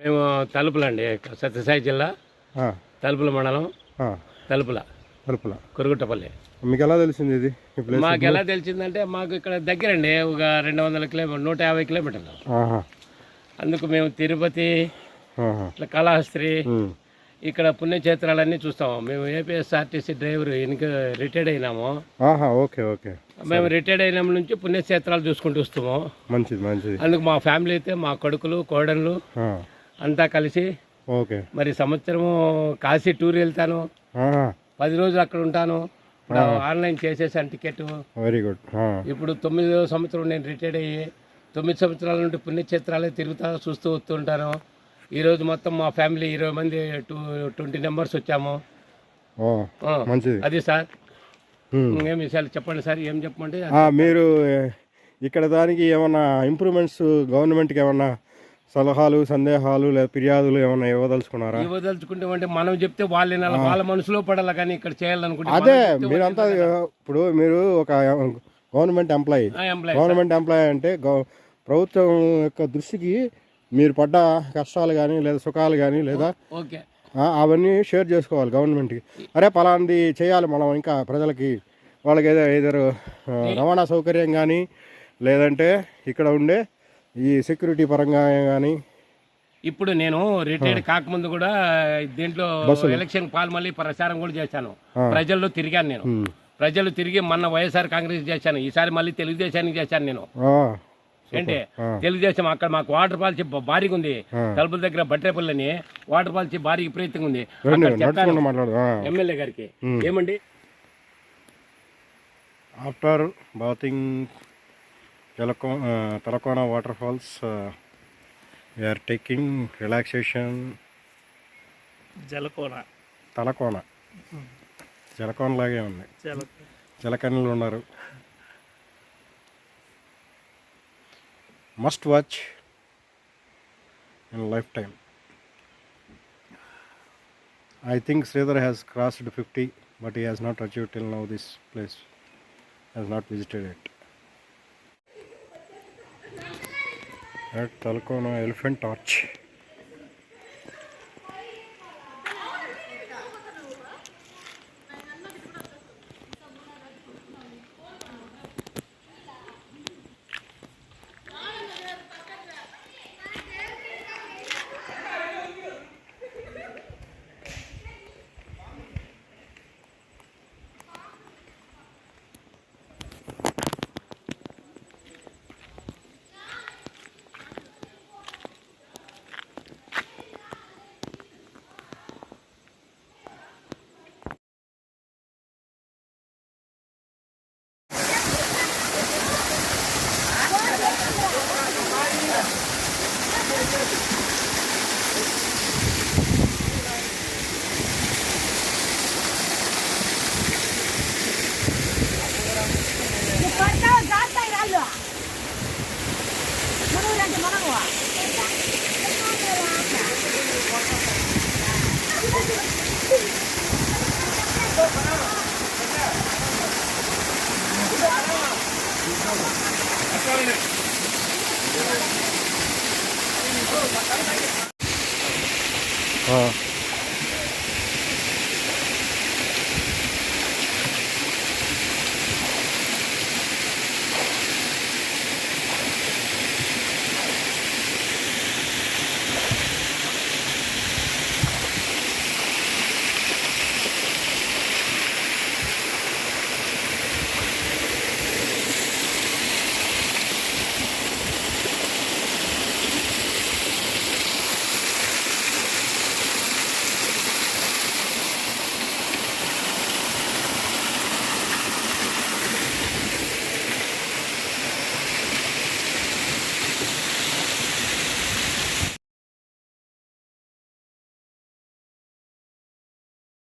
మేము తలుపులండి సత్యసాయి జిల్లా తలుపుల మండలం తలుపుల. తలుపుల. కురుగుట్టపల్లి మీకు ఎలా తెలిసింది ఇది? మాకు ఎలా తెలిసిందంటే మాకు ఇక్కడ దగ్గరండి ఒక రెండు వందల కిలోమీటర్ నూట యాభై కిలోమీటర్లు. అందుకు మేము తిరుపతి ఇట్లా కాళహస్త్రి ఉమ్, ఇక్కడ పుణ్యక్షేత్రాలన్నీ చూస్తాము. మేము ఏపీఎస్ఆర్టీసీ డ్రైవర్ వెనుక రిటైర్డ్ అయినాము. Okay okay. మేము రిటైర్డ్ అయిన నుంచి పుణ్యక్షేత్రాలు చూసుకుంటూ వస్తాము మంచిది మంచిది. అందుకు మా ఫ్యామిలీ అయితే మా కొడుకులు కోడళ్ళు అంతా కలిసి ఓకే. మరి సంవత్సరము కాశీ టూర్ వెళ్తాను. పది రోజులు అక్కడ ఉంటాను. ఆన్లైన్ చేసేసాను టికెట్. Very good. ఇప్పుడు తొమ్మిదో సంవత్సరం నేను రిటైర్డ్ అయ్యి తొమ్మిది సంవత్సరాల నుండి పుణ్యక్షేత్రాలే తిరుగుతా చూస్తూ వస్తుంటాను. ఈరోజు మొత్తం మా ఫ్యామిలీ ఇరవై మంది టూ ట్వంటీ నెంబర్స్ వచ్చాము. అది సార్. ఇంకేం విషయాలు చెప్పండి సార్? ఏం చెప్పమంటే ఆ, మీరు ఏ, ఇక్కడ దానికి ఏమన్నా ఇంప్రూవ్మెంట్స్ గవర్నమెంట్కి ఏమన్నా సలహాలు సందేహాలు లేదా ఫిర్యాదులు ఏమన్నా ఇవ్వదలుచుకున్నారా? ఇవ్వదలుచుకుంటే అంటే మనం చెప్తే వాళ్ళ వాళ్ళ మనసులో పడాలి కానీ ఇక్కడ చేయాలనుకుంటే అదే మీరంతా ఇప్పుడు మీరు ఒక గవర్నమెంట్ ఎంప్లాయీ. గవర్నమెంట్ ఎంప్లాయీ అంటే ప్రభుత్వం యొక్క దృష్టికి మీరు పడ్డ కష్టాలు కానీ లేదా సుఖాలు కానీ లేదా ఓకే. అవన్నీ షేర్ చేసుకోవాలి గవర్నమెంట్కి. అరే పలాంటి చేయాలి మనం ఇంకా ప్రజలకి. వాళ్ళకి ఏదో ఏదో రవాణా సౌకర్యం కానీ లేదంటే ఇక్కడ ఉండే ఈ సెక్యూరిటీ పరంగా కానీ ఇప్పుడు నేను రిటైర్డ్ కాకముందు కూడా దీంట్లో ఎలక్షన్ పాల్మల్లి ప్రచారం కూడా చేశాను. ప్రజల్లో తిరిగాను నేను. ప్రజలు తిరిగి మొన్న వైఎస్ఆర్ కాంగ్రెస్ చేశాను. ఈసారి మళ్ళీ తెలుగుదేశానికి చేశాను నేను. ఏంటి? తెలుగుదేశం అక్కడ మాకు వాటర్ ఫాల్స్ భారీగా ఉంది. తలుపుల దగ్గర బట్రేపల్లి వాటర్ ఫాల్స్ భారీ విపరీతంగా ఉంది. అక్కడ చెప్పాను ఎమ్మెల్యే గారికి. ఏమండి? After bathing తెలకో Talakona water falls we are taking relaxation జలకోన. Talakona. జలకోన లాగే ఉంది. జల జలకన్నులు ఉన్నారు. Must watch in life time I think Sridhar has crossed fifty but he has not achieve till now this place has not visited it at Talcono Elephant Torch. Thank you.